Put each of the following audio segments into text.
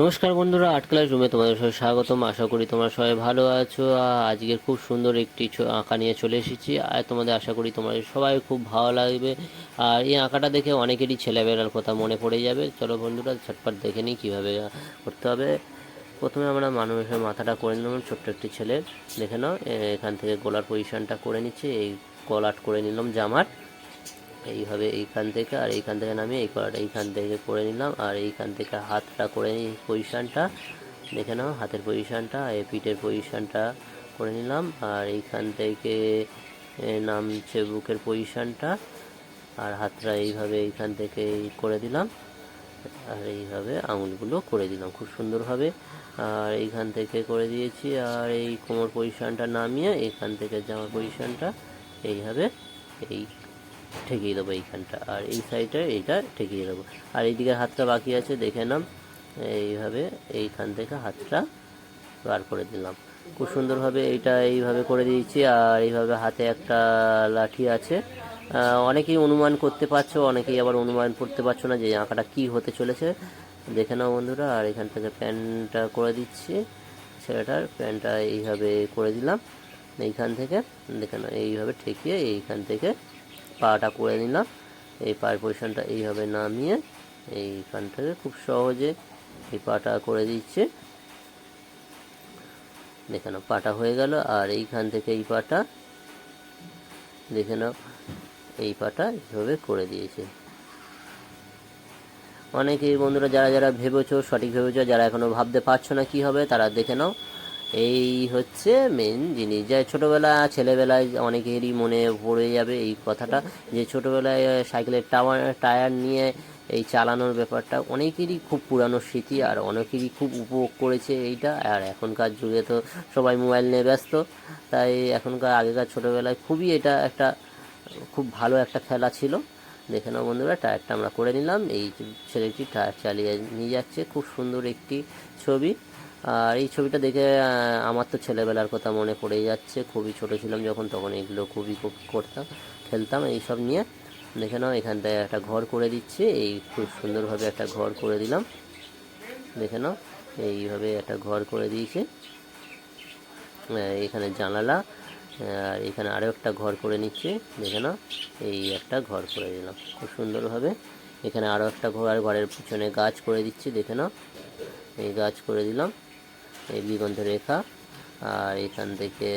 নমস্কার বন্ধুরা, art class রুমে তোমাদের সবাই স্বাগতম। আশা করি তোমরা সবাই ভালো আছো। আজকে খুব সুন্দর একটি আঁকা নিয়ে চলে এসেছি। আর তোমাদের আশা করি তোমাদের সবাই খুব ভালো লাগবে। আর এই আঁকাটা দেখে অনেকেরই ছেলেবেলার কথা মনে পড়ে যাবে। চলো বন্ধুরা, ঝটপট দেখে নিই কীভাবে করতে হবে। প্রথমে আমরা মানুষের মাথাটা করে নিলাম, ছোট্ট একটি ছেলের। দেখে নাও এখান থেকে গলার পজিশনটা করে নিচ্ছি। এই কলাট করে নিলাম জামার। এইভাবে এইখান থেকে আর এইখান থেকে নামিয়ে এই কলাটা এইখান থেকে করে নিলাম আর এইখান থেকে হাতটা করে নিই পজিশানটা দেখে নাও হাতের পজিশানটা এই পিঠের পজিশানটা করে নিলাম আর এইখান থেকে নামছে বুকের পজিশানটা আর হাতটা এইভাবে এইখান থেকে করে দিলাম আর এইভাবে আঙুলগুলো করে দিলাম খুব সুন্দরভাবে আর এইখান থেকে করে দিয়েছি আর এই কোমর পজিশানটা নামিয়ে এইখান থেকে জামার পজিশানটা এইভাবে এই ঠেকিয়ে দেবো এইখানটা। আর এই সাইডে এইটা ঠেকিয়ে দেবো। আর এইদিকে হাতটা বাকি আছে, দেখে নাম এইভাবে এইখান থেকে হাতটা বার করে দিলাম। খুব সুন্দরভাবে এইটা এইভাবে করে দিয়েছি। আর এইভাবে হাতে একটা লাঠি আছে। অনেকেই অনুমান করতে পারছ, অনেকেই আবার অনুমান করতে পারছ না যে আঁকাটা কি হতে চলেছে। দেখে নাও বন্ধুরা, আর এখান থেকে প্যান্টটা করে দিচ্ছি। ছেলেটার প্যান্টটা এইভাবে করে দিলাম। এইখান থেকে, দেখে নাও, এইভাবে ঠেকিয়ে এইখান থেকে পাটা করে নিলাম। এই পায়ের পজিশনটা এইভাবে নামিয়ে এইখান থেকে খুব সহজে এই পাটা করে দিচ্ছে। দেখে নাও, পাটা হয়ে গেল। আর এইখান থেকে এই পাটা, দেখে নাও, এই পাটা এইভাবে করে দিয়েছে। অনেকেই বন্ধুরা, যারা যারা ভেবেছো, সঠিক ভেবেছো, যারা এখনও ভাবতে পারছ না কি হবে, তারা দেখে নাও। এই হচ্ছে মেন জিনিস। যা ছোটোবেলা, ছেলেবেলায় অনেকেরই মনে পড়ে যাবে এই কথাটা, যে ছোটোবেলায় সাইকেলের টাওয়ার, টায়ার নিয়ে এই চালানোর ব্যাপারটা অনেকেরই খুব পুরানো স্মৃতি আর অনেকেরই খুব উপভোগ করেছে এইটা। আর এখনকার যুগে তো সবাই মোবাইল নিয়ে ব্যস্ত, তাই এখনকার আগেকার ছোটোবেলায় খুবই এটা একটা, খুব ভালো একটা খেলা ছিল। দেখে নাও বন্ধুরা, টায়ারটা আমরা করে নিলাম। এই ছেলেটি টায়ার চালিয়ে নিয়ে যাচ্ছে। খুব সুন্দর একটি ছবি। আর এই ছবিটা দেখে আমার তো ছেলেবেলার কথা মনে পড়ে যাচ্ছে। খুবই ছোট ছিলাম যখন, তখন এগুলো খুবই খুব করতাম, খেলতাম এইসব নিয়ে। দেখে নাও, এখানটায় একটা ঘর করে দিচ্ছে। এই খুব সুন্দরভাবে একটা ঘর করে দিলাম। দেখে নাও, এইভাবে একটা ঘর করে দিয়েছে। এখানে জানালা আর এখানে আরও একটা ঘর করে নিচ্ছে। দেখে নাও, এই একটা ঘর করে দিলাম। খুব সুন্দরভাবে। এখানে আরও একটা ঘর, আর ঘরের পিছনে গাছ করে দিচ্ছি। দেখে নাও, এই গাছ করে দিলাম। এই দিগন্ত রেখা। আর এখান থেকে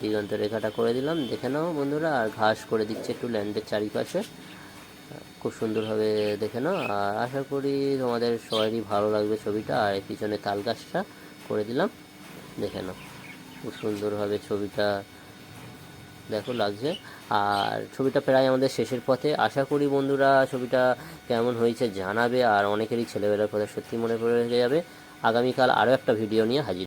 দিগন্ত রেখাটা করে দিলাম। দেখে নাও বন্ধুরা, আর ঘাস করে দিচ্ছে একটু ল্যান্ডের চারিপাশে। খুব সুন্দরভাবে দেখে নাও। আর আশা করি তোমাদের সবারই ভালো লাগবে ছবিটা। আর পিছনে তাল গাছটা করে দিলাম। দেখে নাও, খুব সুন্দরভাবে ছবিটা দেখো, লাগছে। আর ছবিটা প্রায় আমাদের শেষের পথে। আশা করি বন্ধুরা, ছবিটা কেমন হয়েছে জানাবে। আর অনেকেরই ছেলেবেলার কথা সত্যি মনে পড়ে যাবে। আগামীকাল আরও একটা ভিডিও নিয়ে হাজির